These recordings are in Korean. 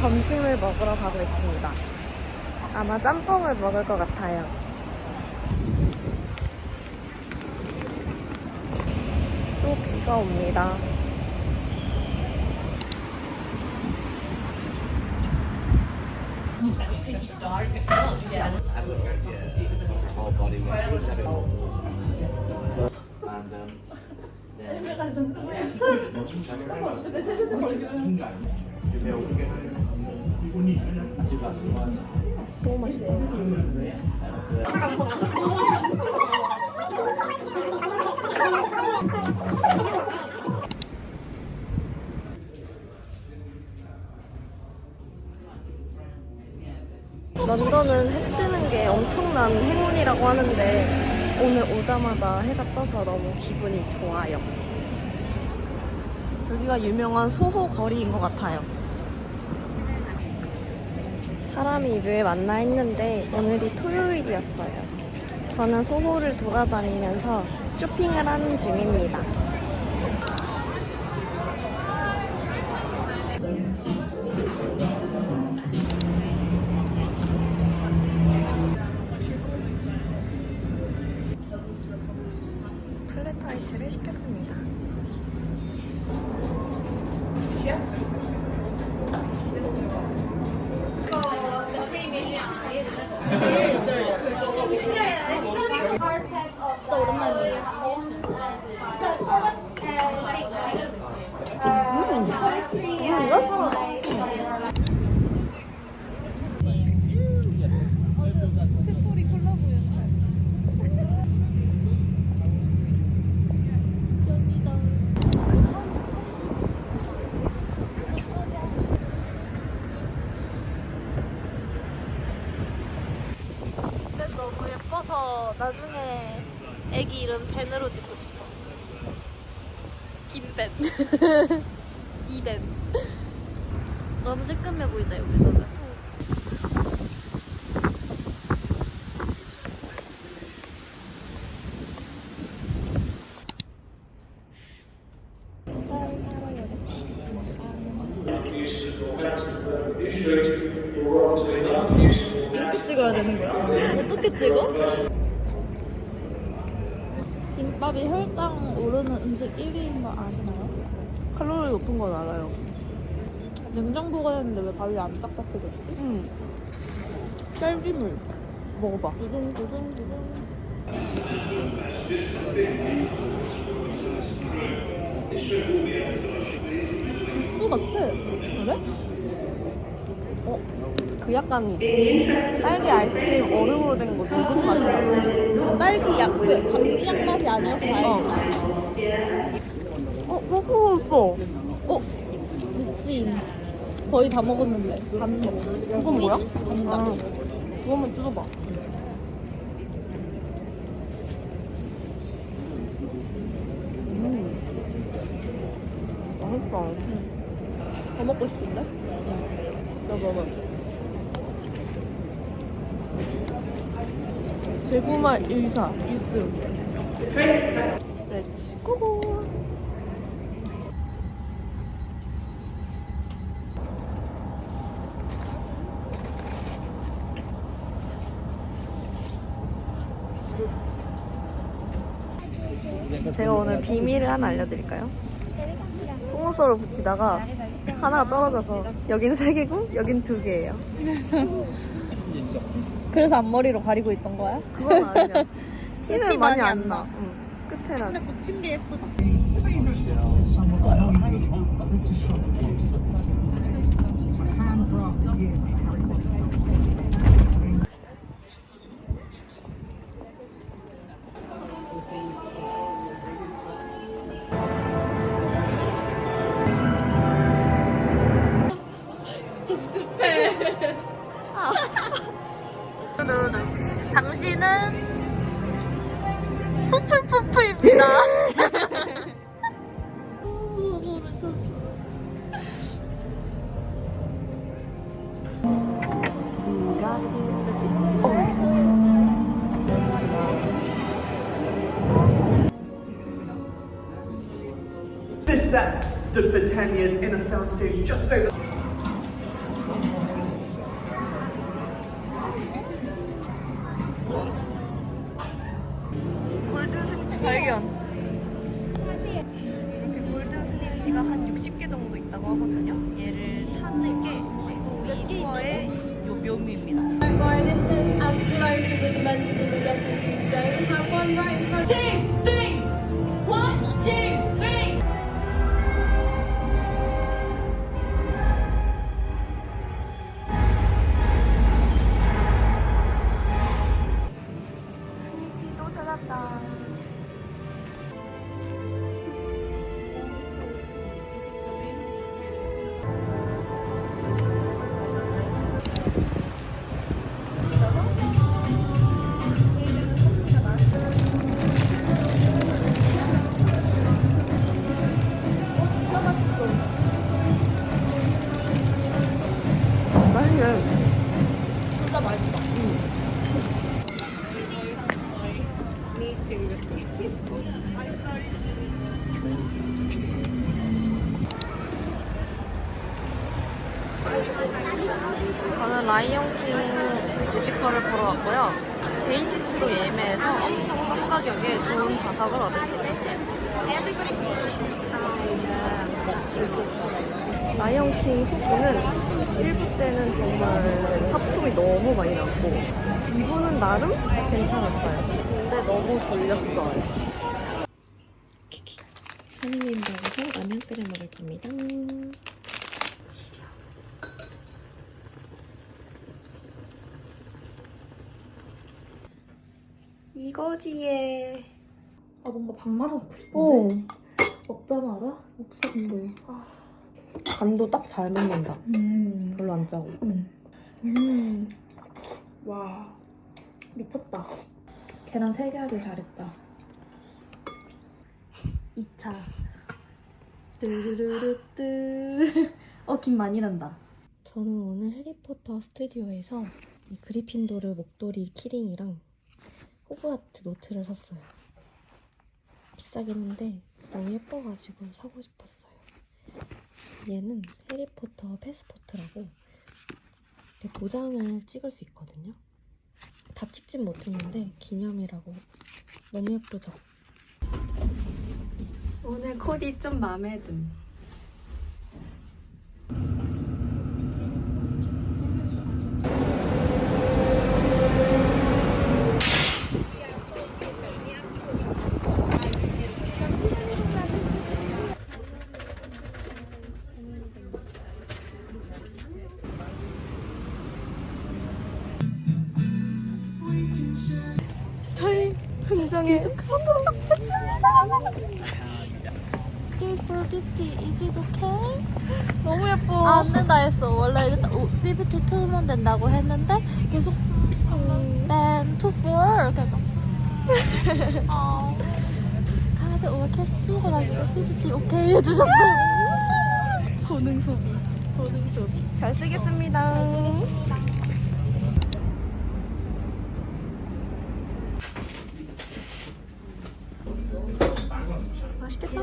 점심을 먹으러 가고 있습니다. 아마 짬뽕을 먹을 것 같아요. 또 비가 옵니다. 런던은 해 뜨는 게 엄청난 행운이라고 하는데 오늘 오자마자 해가 떠서 너무 기분이 좋아요. 여기가 유명한 소호 거리인 것 같아요. 사람이 왜 만나 했는데 오늘이 토요일이었어요. 저는 소호를 돌아다니면서 쇼핑을 하는 중입니다. 어떻게 찍어? 김밥이 혈당 오르는 음식 1위인 거 아시나요? 칼로리 높은 건 알아요. 냉장 보관했는데 왜 밥이 안 딱딱해졌지? 응. 딸기물 먹어봐. 두둥 두둥 두둥 주스 같아 그래? 어? 그 약간 딸기 아이스크림 얼음으로 된 거 무슨 맛이야? 딸기 약, 그 감기약 맛이 아니어서 다행이다 어, 먹어봤어. 어? 미친 거의 다 먹었는데 반 먹. 그건 뭐야? 감자 아, 그거 한번 뜯어봐. 음. 맛있다. 더 먹고 싶은데? 먹어봐. 재구마 일사 1승. 렛츠 고고. 제가 오늘 비밀을 하나 알려드릴까요? 속눈썹을 붙이다가 하나가 떨어져서 여긴 세 개고 여긴 두 개예요. 그래서 앞머리로 가리고 있던 거야? 그건 아니야. 티는 많이 안안 나. 나. 응. 끝에라. 근데 붙인 게 예쁘다 stood for 10 years in a soundstage just over. 맛 나름 괜찮았어요. 근데 너무 졸렸어요. 선생님 덕에서 라면 끓여 먹을 겁니다. 이거지에 아 뭔가 밥 말아 먹고 어. 싶은데 먹자마자 없어 근데. 간도 딱 잘 맞는다. 음. 별로 안 짜고. 음. 와 미쳤다. 계란 3개 하길 잘했다. 2차. 뚜루루루뚜. 어, 김 많이 난다. 저는 오늘 해리포터 스튜디오에서 이 그리핀도르 목도리 키링이랑 호그와트 노트를 샀어요. 비싸긴 한데 너무 예뻐가지고 사고 싶었어요. 얘는 해리포터 패스포트라고 도장을 찍을 수 있거든요. 다 찍진 못했는데 기념이라고 너무 예쁘죠? 오늘 코디 좀 마음에 든. 일단 52면 된다고 했는데 계속 then to four 이렇게 막 어, 카드 오캐시 해가지고 PPT 오케이 해주셨어. 고능 소비. 고능 소비. 잘 쓰겠습니다. 잘 쓰겠습니다. 맛있겠다.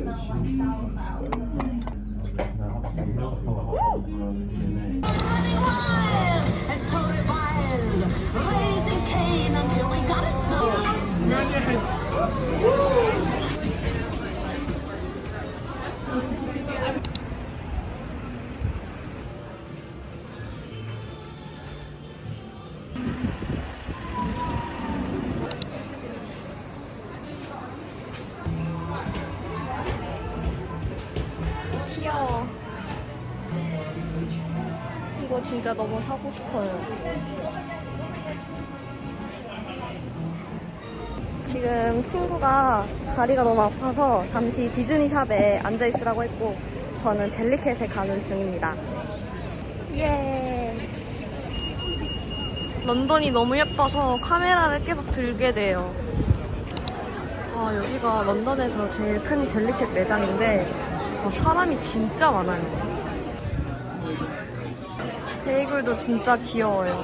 ng 1,000. 귀여워. 이거 진짜 너무 사고 싶어요. 지금 친구가 다리가 너무 아파서 잠시 디즈니 샵에 앉아 있으라고 했고 저는 젤리캣에 가는 중입니다. 예. 런던이 너무 예뻐서 카메라를 계속 들게 돼요. 와, 와, 여기가 런던에서 제일 큰 젤리캣 매장인데 와, 사람이 진짜 많아요. 베이글도 진짜 귀여워요.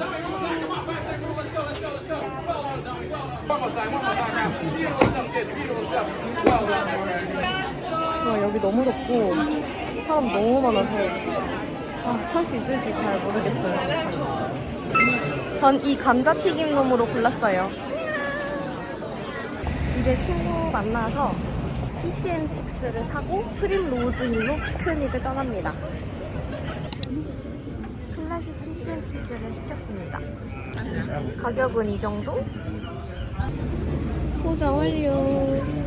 와, 여기 너무 덥고 사람 너무 많아서 아, 살 수 있을지 잘 모르겠어요. 전 이 감자튀김 놈으로 골랐어요. 이제 친구 만나서 피시앤 칩스를 사고 프림 로즈 힐로 피크닉을 떠납니다. 클래식 피시앤 칩스를 시켰습니다. 가격은 이 정도? 포장 완료.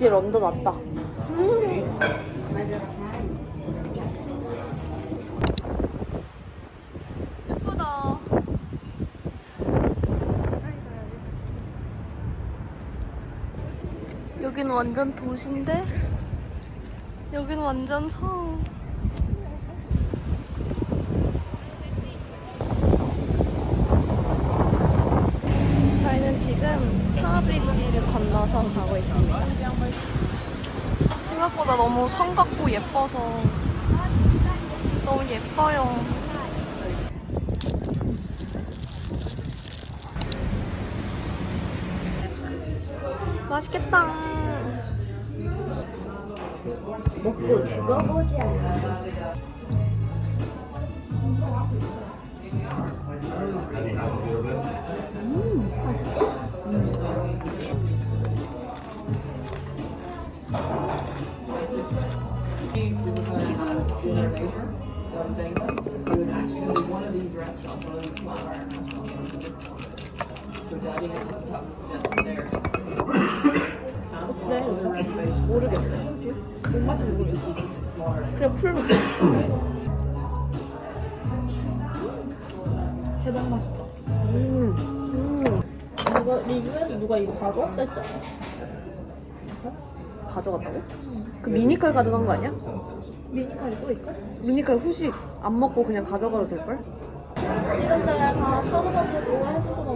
이게 런던 왔다. 여긴 완전 도시인데 여긴 완전 성. 저희는 지금 타워브리지를 건너서 가고 있습니다. 생각보다 너무 성 같고 예뻐서 너무 예뻐요. 맛있겠다. 먹고 죽어보 자. 그냥 풀 대박 맛있다. 이거 리뷰에서 누가 이거 가져왔다 했잖아. 가져갔다고? 그 미니칼 가져간 거 아니야? 미니칼이 또 있어? 미니칼 후식 안 먹고 그냥 가져가도 될걸? 이런 데 다 사줘가지고 해줄 수가.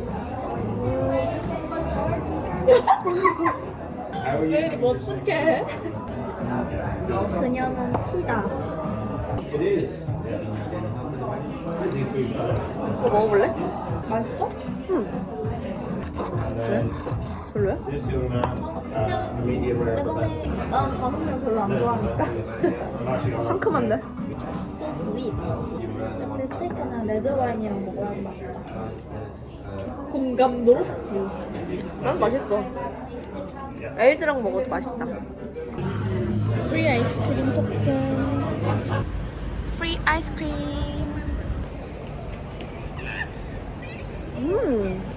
왜 이리 멋쩍해? 그녀는 티다. 그거 먹어볼래? 맛있어? 별로야? 때문에 단음을 별로 안 좋아하니까. 상큼한데? 또 스윗. 근데 스테이크는 레드 와인이랑 먹어야 맛있다. 공감도? 난 맛있어. 애들랑 먹어도 맛있다. 프리 아이스크림 토핑. 프리 아이스크림. 음.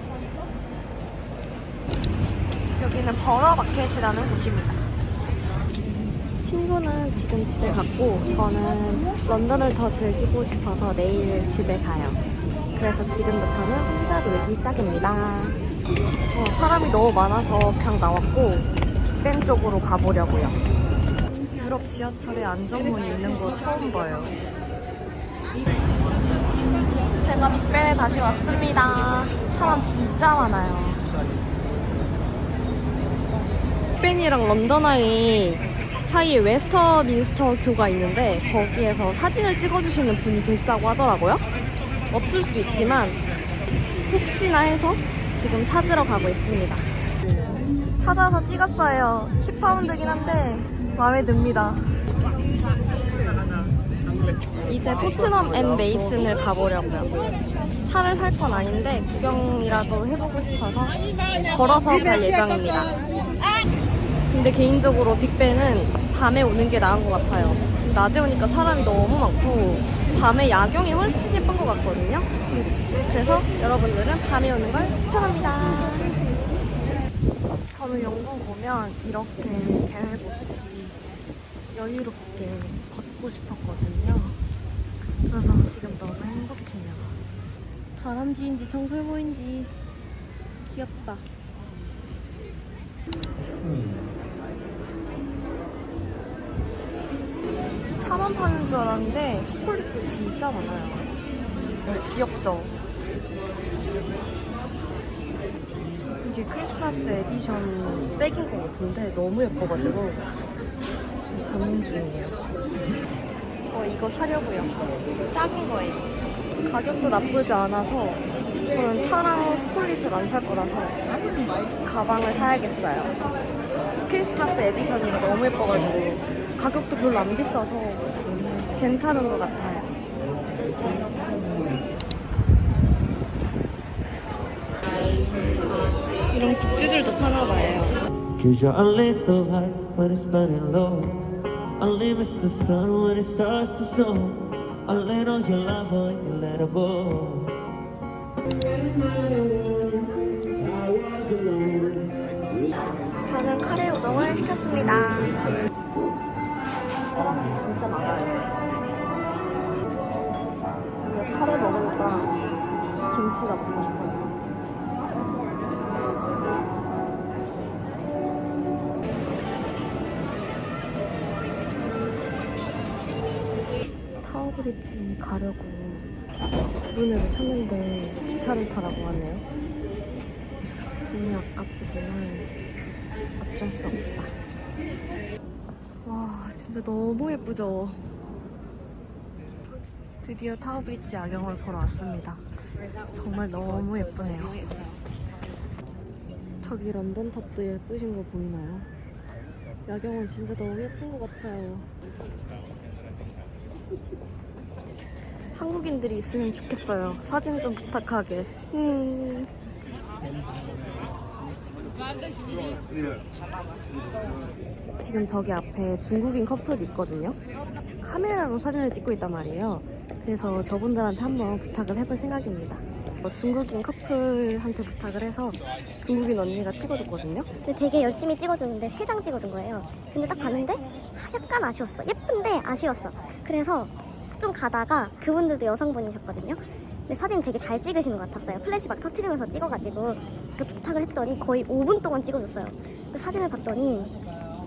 여기는 버러마켓이라는 곳입니다. 친구는 지금 집에 갔고 저는 런던을 더 즐기고 싶어서 내일 집에 가요. 그래서 지금부터는 혼자 놀기 시작입니다. 어, 사람이 너무 많아서 그냥 나왔고 빅벤 쪽으로 가보려고요. 유럽 지하철에 안전문이 있는 거 처음 봐요. 제가 빅벤에 다시 왔습니다. 사람 진짜 많아요. 빅벤이랑 런던 아이 사이에 웨스터민스터 교가 있는데 거기에서 사진을 찍어주시는 분이 계시다고 하더라고요. 없을 수도 있지만 혹시나 해서 지금 찾으러 가고 있습니다. 찾아서 찍었어요. 10파운드긴 한데 마음에 듭니다. 이제 포트넘 앤 메이슨을 가보려고요. 차를 살 건 아닌데 구경이라도 해보고 싶어서 걸어서 갈 예정입니다. 근데 개인적으로 빅벤은 밤에 오는 게 나은 것 같아요. 지금 낮에 오니까 사람이 너무 많고 밤에 야경이 훨씬 예쁜 것 같거든요. 그래서 여러분들은 밤에 오는 걸 추천합니다. 전 저는 영국 오면 이렇게 계획 없이 여유롭게 걷고 싶었거든요. 그래서 지금 너무 행복해요. 다람쥐인지 청설모인지 귀엽다. 파는 줄 알았는데 초콜릿도 진짜 많아요. 네, 귀엽죠? 이게 크리스마스 에디션 백인 것 같은데 너무 예뻐가지고 지금 고민 중이에요. 저 이거 사려고요. 작은 거예요. 가격도 나쁘지 않아서 저는 차랑 초콜릿을 안 살 거라서 가방을 사야겠어요. 크리스마스 에디션이라 너무 예뻐가지고 가격도 별로 안 비싸서 괜찮은 것 같아요. 이런 굿즈들도 파나 봐요. Cause you're only the light when it's burning low. Only miss the sun when it starts to snow. Only know you love when you let her go. 저는 카레 우동을 시켰습니다. 진짜 많아요. 카레 먹으니까 김치가 먹고 싶어요. 타워브리지 가려고 구글맵을 쳤는데 기차를 타라고 하네요. 돈이 아깝지만 어쩔 수 없다. 와, 진짜 너무 예쁘죠? 드디어 타워브리지 야경을 보러 왔습니다. 정말 너무 예쁘네요. 저기 런던 탑도 예쁘신 거 보이나요? 야경은 진짜 너무 예쁜 것 같아요. 한국인들이 있으면 좋겠어요. 사진 좀 부탁하게. 음. 지금 저기 앞에 중국인 커플이 있거든요. 카메라로 사진을 찍고 있단 말이에요. 그래서 저분들한테 한번 부탁을 해볼 생각입니다. 어, 중국인 커플한테 부탁을 해서 중국인 언니가 찍어줬거든요. 되게 열심히 찍어줬는데 세 장 찍어준 거예요. 근데 딱 봤는데 약간 아쉬웠어. 예쁜데 아쉬웠어. 그래서 좀 가다가 그분들도 여성분이셨거든요. 근데 사진 되게 잘 찍으시는 것 같았어요. 플래시박 터트리면서 찍어가지고 그 부탁을 했더니 거의 5분 동안 찍어줬어요. 그 사진을 봤더니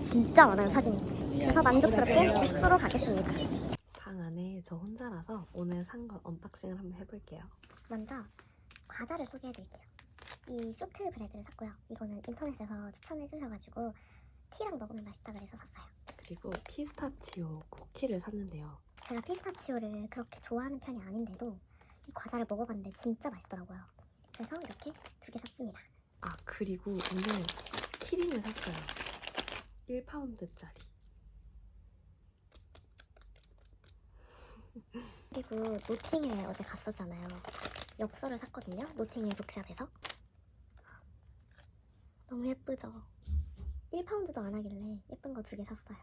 진짜 많아요, 사진이. 그래서 만족스럽게 숙소로 가겠습니다. 방 안에 저 혼자라서 오늘 산 걸 언박싱을 한번 해볼게요. 먼저 과자를 소개해드릴게요. 이 쇼트 브레드를 샀고요. 이거는 인터넷에서 추천해 주셔가지고 티랑 먹으면 맛있다 그래서 샀어요. 그리고 피스타치오 쿠키를 샀는데요. 제가 피스타치오를 그렇게 좋아하는 편이 아닌데도 이 과자를 먹어봤는데 진짜 맛있더라고요. 그래서 이렇게 두 개 샀습니다. 아 그리고 오늘 키링을 샀어요. 1파운드짜리. 그리고 노팅에 어제 갔었잖아요. 엽서를 샀거든요. 노팅의 북샵에서. 너무 예쁘죠? 1파운드도 안 하길래 예쁜 거 두 개 샀어요.